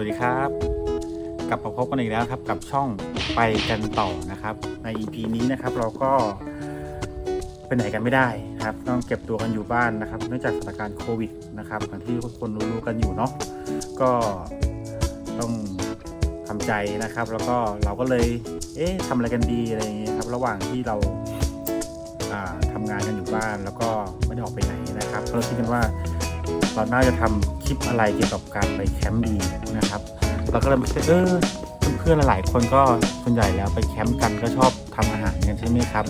วัสดีครับ กลับมาพบกันอีกแล้วครับกับช่องไปกันต่อนะครับ ใน EP นี้นะครับเราก็ไปไหนกันไม่ได้ครับ ต้องเก็บตัวกันอยู่บ้านนะครับ เนื่องจากสถานการณ์โควิดนะครับอย่างที่ทุกคนรู้ๆกันอยู่เนาะก็ต้องทำใจนะครับ แล้วก็เราก็เลย เอ๊ะทำอะไรกันดีอะไรอย่างเงี้ยครับ ระหว่างที่เราทำางานกันอยู่บ้านแล้วก็ไม่ได้ออกไปไหนนะครับเราคิดกันว่า เราน่าจะทำคลิปอะไรเกี่ยวกับการไปแคมป์ดีนะครับเราก็เลยคิดเออเพื่อนๆหลายคนก็ส่วนใหญ่แล้วไปแคมป์กันก็ชอบทำอาหารกันใช่ไหมครับ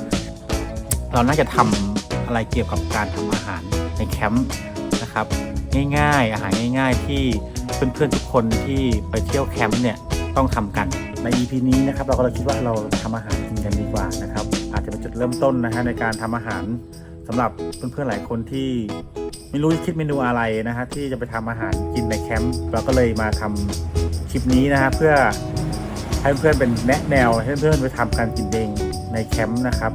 เราน่าจะทำอะไรเกี่ยวกับการทำอาหารในแคมป์นะครับ ง่ายๆ อาหารง่าย ๆ ที่เพื่อนๆทุกคนที่ไปเที่ยวแคมป์เนี่ยต้องทำกันใน EP นี้นะครับเราก็เลยคิดว่าเราทำอาหารกินกันดีกว่านะครับ อาจจะเป็นจุดเริ่มต้นนะฮะในการทำอาหารสำหรับเพื่อนๆหลายคนที่ ไม่รู้จะคิดเมนูอะไรนะฮะที่จะไปทำอาหารกินในแคมป์เราก็เลยมาทำคลิปนี้นะฮะเพื่อให้เพื่อนเป็นแนะแนวให้เพื่อนไปทำการกินเองในแคมป์นะครับ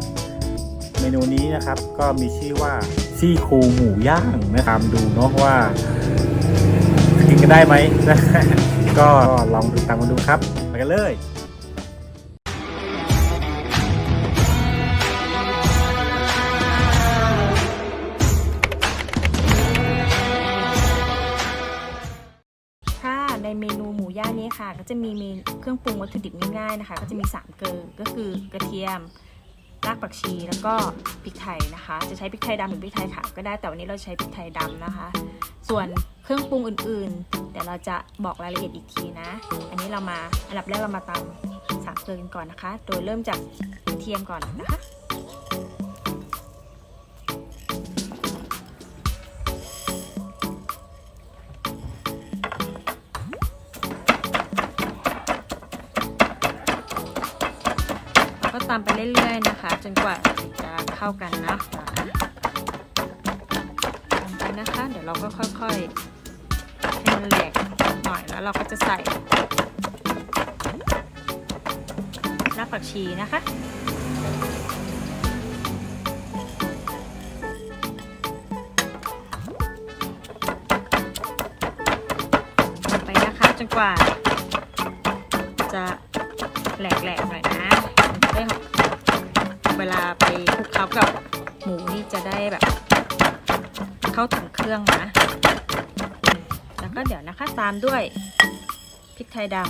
เมนูนี้นะครับก็มีชื่อว่าซี่โครงหมูย่างนะตามดูเนาะว่ากินกันได้ไหมก็ลองติดตามกันดูครับไปกันเลย ในเมนูหมูย่างนี้ค่ะ ก็จะมีเมนเครื่องปรุงวัตถุดิบง่ายๆนะคะ ก็จะมี 3 เกลือก็คือกระเทียมรากผักชีแล้วก็พริกไทยนะคะ จะใช้พริกไทยดำหรือพริกไทยขาวก็ได้แต่วันนี้เราใช้พริกไทยดำนะคะ ส่วนเครื่องปรุงอื่นๆ เดี๋ยวเราจะบอกรายละเอียดอีกทีนะ อันนี้เรามาอันดับแรกเรามาตำสามเกลือกันก่อนนะคะ โดยเริ่มจากกระเทียมก่อนนะคะามไปเรื่อยๆนะคะ จนกว่าจะเข้ากันนะตามไปนะคะ เดี๋ยวเราก็ค่อยๆให้มันแหลกหน่อยแล้วเราก็จะใส่รากผักชีนะคะตามไปนะคะจนกว่าจะแหลกๆหน่อยนะ มันจะได้ ลาไปคลุกเคล้ากับหมูนี่จะได้แบบ เข้าถึงเครื่องนะ แล้วก็เดี๋ยวนะคะตามด้วยพริกไทยดำ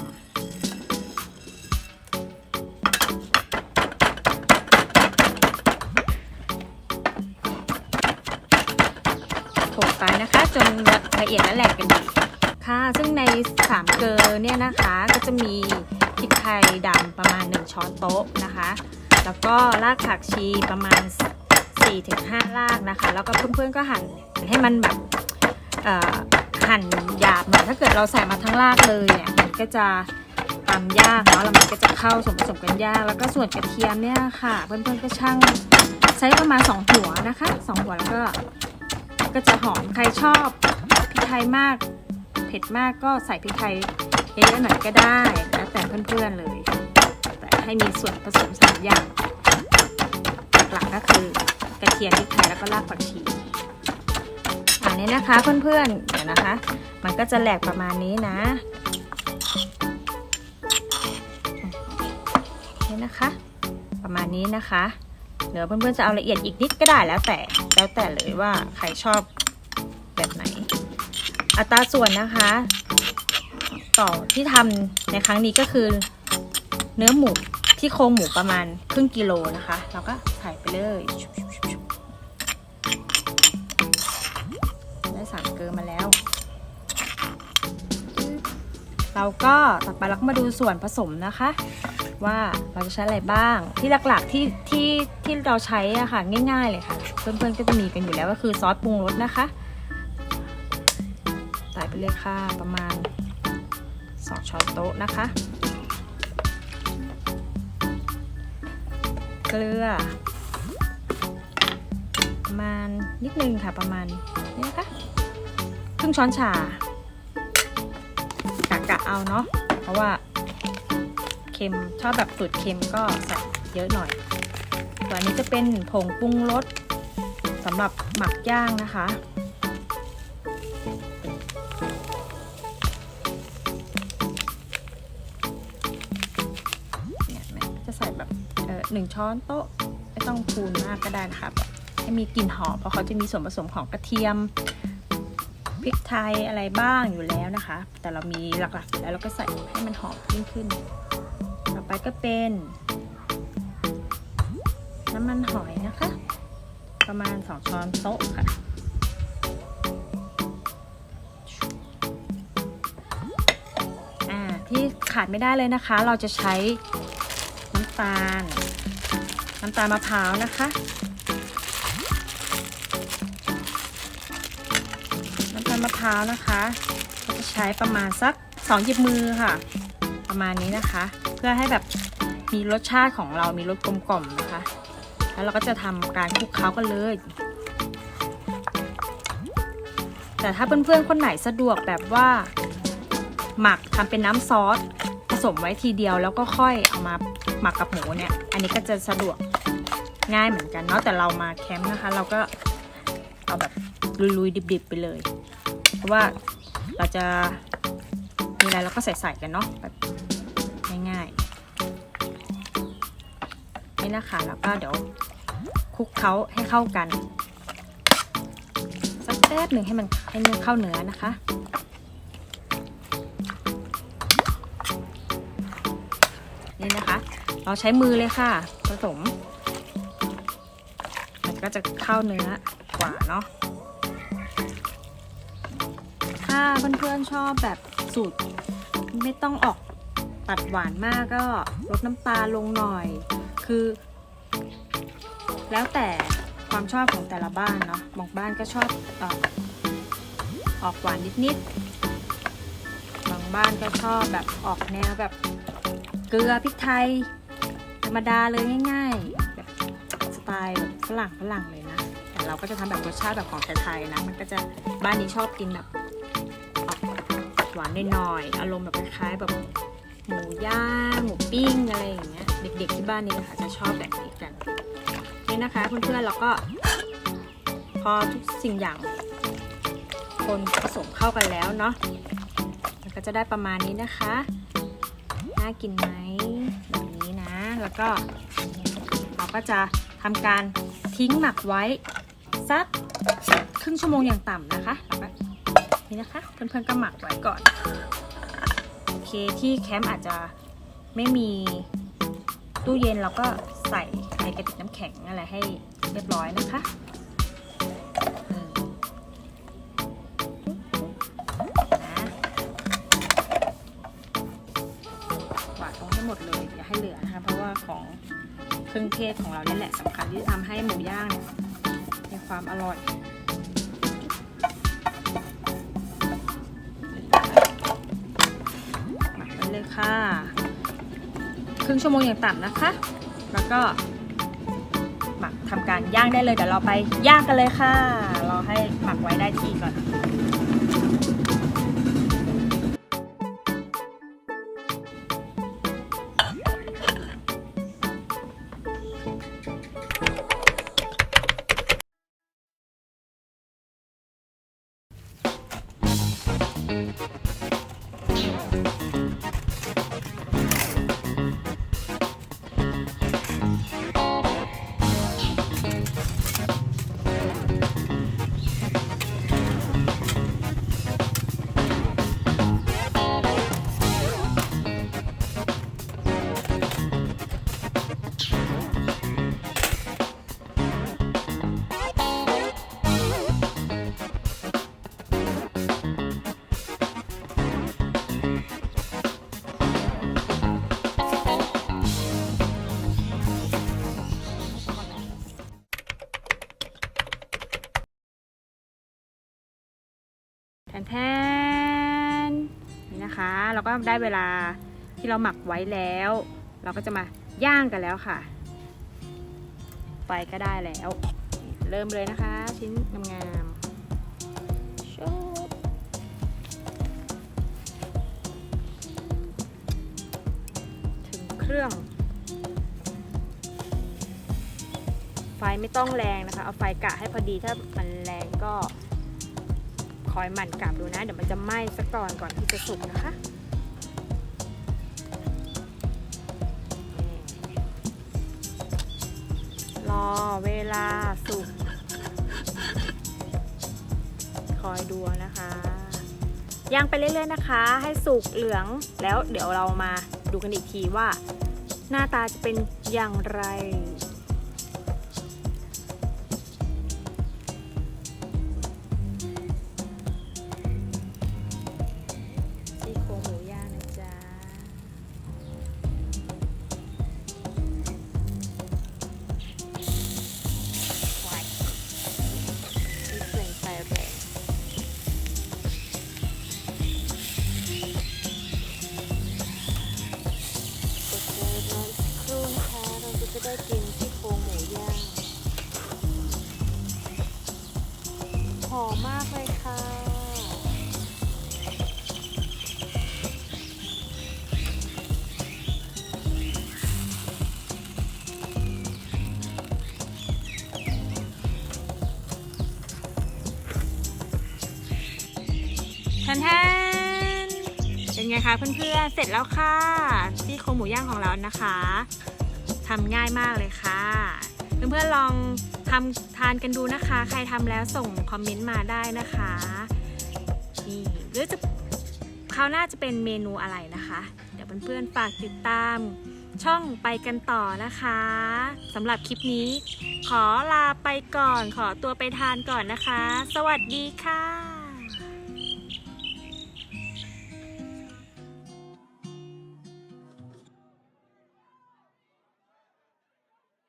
โขลกไปนะคะ จนละเอียดและแหลกกันดีค่ะ ซึ่งใน3เกลอเนี่ยนะคะก็จะมีพริกไทยดำประมาณ 1 ช้อนโต๊ะนะคะ แล้วก็รากผักชีประมาณ 4-5 รากนะคะ แล้วก็เพื่อนๆก็หั่นให้มันแบบหั่นหยาบหน่อยถ้าเกิดเราใส่มาทั้งรากเลยเนี่ยมันก็จะตำยากเนาะแล้วมันก็จะเข้าส่วนผสมกันยาก แล้วก็ส่วนกระเทียมเนี่ยค่ะ เพื่อนๆก็ช่างใช้ประมาณ 2 หัวนะคะ2หัวแล้วก็ก็จะหอมใครชอบพริกไทยมาก เผ็ดมากก็ใส่พริกไทยเยอะๆหน่อยก็ได้แล้วแต่เพื่อนๆเลย ให้มีส่วนผสมสามอย่าง หลักๆก็คือกระเทียมพริกไทยแล้วก็รากผักชีอันนี้นะคะเพื่อนๆเดี๋ยวนะคะ มันก็จะแหลกประมาณนี้นะนี่นะคะ ประมาณนี้นะคะเดี๋ยวเพื่อนๆจะเอาละเอียดอีกนิดก็ได้แล้วแต่แล้วแต่เลยว่าใครชอบแบบไหน อัตราส่วนนะคะต่อที่ทำในครั้งนี้ก็คือเนื้อหมู ที่โครงหมูประมาณครึ่งกิโลนะคะ เราก็ใส่ไปเลยได้สามเกลือมาแล้ว เราก็ต่อไปเราก็มาดูส่วนผสมนะคะ ว่าเราจะใช้อะไรบ้าง ที่หลักๆที่ที่ที่เราใช้อะค่ะ ง่ายๆเลยค่ะ เพื่อนๆก็จะมีกันอยู่แล้วก็คือซอสปรุงรสนะคะใส่ไปเลยค่ะประมาณ 2 ช้อนโต๊ะนะคะ เกลือ ประมาณนิดนึงค่ะประมาณนี้นะคะครึ่งช้อนชากะกะเอาเนาะเพราะว่าเค็มชอบแบบสูตรเค็มก็ใส่เยอะหน่อยตัวนี้จะเป็นผงปรุงรสสำหรับหมักย่างนะคะ หนึ่งช้อนโต๊ะไม่ต้องพูนมากก็ได้นะครับให้มีกลิ่นหอมเพราะเขาจะมีส่วนผสมของกระเทียมพริกไทยอะไรบ้างอยู่แล้วนะคะ แต่เรามีหลักๆอยู่แล้วเราก็ใส่ให้มันหอมยิ่งขึ้น ต่อไปก็เป็นน้ำมันหอยนะคะ ประมาณ 2 ช้อนโต๊ะค่ะ ที่ขาดไม่ได้เลยนะคะ เราจะใช้น้ำตาล น้ำตาลมะพร้าวนะคะ น้ำตาลมะพร้าวนะคะเราจะใช้ประมาณสัก2หยิบมือค่ะ ประมาณนี้นะคะ เพื่อให้แบบมีรสชาติของเรามีรสกลมกล่อมนะคะ แล้วเราก็จะทำการคลุกเคล้ากันเลยแต่ถ้าเพื่อนๆ คนไหนสะดวกแบบว่า หมักทำเป็นน้ำซอสผสมไว้ทีเดียวแล้วก็ค่อยเอามาหมักกับหมูเนี่ย อันนี้ก็จะสะดวก ง่ายเหมือนกันเนาะแต่เรามาแคมป์นะคะ เราก็เอาแบบลุยๆดิบๆไปเลย เพราะว่าเราจะมีอะไรเราก็ใส่ๆกันเนาะแบบง่ายๆนี่นะคะแล้วก็เดี๋ยวคลุกเคล้าให้เข้ากันสักแป๊บหนึ่งให้มันให้เนื้อเข้าเนื้อนะคะนี่นะคะ เราใช้มือเลยค่ะผสม ก็จะเข้าเนื้อกว่าเนาะถ้าเพื่อนๆชอบแบบสูตร ไม่ต้องออกตัดหวานมากก็ลดน้ำตาลงหน่อย คือ แล้วแต่ความชอบของแต่ละบ้านเนาะบางบ้านก็ชอบอออกหวานนิดๆบางบ้านก็ชอบแบบออกแนวแบบเกลือพริกไทย ธรรมดาเลยง่าย ๆ ไตล์แบบฝรั่งฝรั่งเลยนะ แต่เราก็จะทำแบบรสชาติแบบของไทยๆนะ มันก็จะบ้านนี้ชอบกินแบบออกหวานหน่อยๆอารมณ์แบบคล้ายๆแบบหมูย่างหมูปิ้งอะไรอย่างเงี้ยเด็กๆที่บ้านนี้นะคะจะชอบแบบนี้กันนี่นะคะเพื่อนๆเราก็ พอทุกสิ่งอย่างคนผสมเข้ากันแล้วเนาะมันก็จะได้ประมาณนี้นะคะน่ากินไหมแบบนี้นะ แล้วก็เราก็จะ ทำการทิ้งหมักไว้สักครึ่งชั่วโมงอย่างต่ำนะคะนี่นะคะเพื่อนๆก็หมักไว้ก่อนโอเคที่แคมป์อาจจะไม่มีตู้เย็นเราก็ใส่ในกระติกน้ำแข็งอะไรให้เรียบร้อยนะคะหวานตรงให้หมดเลยอย่าให้เหลือนะคะเพราะว่าของ เครื่องเทศของเราเนี่ยแหละสำคัญที่จะทำให้หมูย่างมีความอร่อยหมักไว้เลยค่ะ ครึ่งชั่วโมงอย่างต่ำนะคะ แล้วก็หมักทำการย่างได้เลยเดี๋ยวเราไปย่างกันเลยค่ะรอให้หมักไว้ได้ที่ก่อน ได้เวลาที่เราหมักไว้แล้ว เราก็จะมาย่างกันแล้วค่ะ ไฟก็ได้แล้ว เริ่มเลยนะคะ ชิ้นงามๆชบถึงเครื่อง ไฟไม่ต้องแรงนะคะ เอาไฟกะให้พอดีถ้ามันแรงก็คอยหมั่นกลับดูนะ เดี๋ยวมันจะไหม้สักก่อนก่อนที่จะสุกนะคะ เวลาสุก คอยดูนะคะ ย่างไปเรื่อยๆนะคะ ให้สุกเหลืองแล้วเดี๋ยวเรามาดูกันอีกทีว่า หน้าตาจะเป็นอย่างไร นแทนเป็นไงคะเพื่อนๆ เสร็จแล้วค่ะซี่โครงหมูย่างของเรานะคะทำง่ายมากเลยค่ะ เพื่อนๆลองทำทานกันดูนะคะ ใครทำแล้วส่งคอมเมนต์มาได้นะคะนี่หรือจะคราวหน้าจะเป็นเมนูอะไรนะคะ เดี๋ยวเพื่อนๆฝากติดตามช่องไปกันต่อนะคะสำหรับคลิปนี้ ขอลาไปก่อน ขอตัวไปทานก่อนนะคะ สวัสดีค่ะ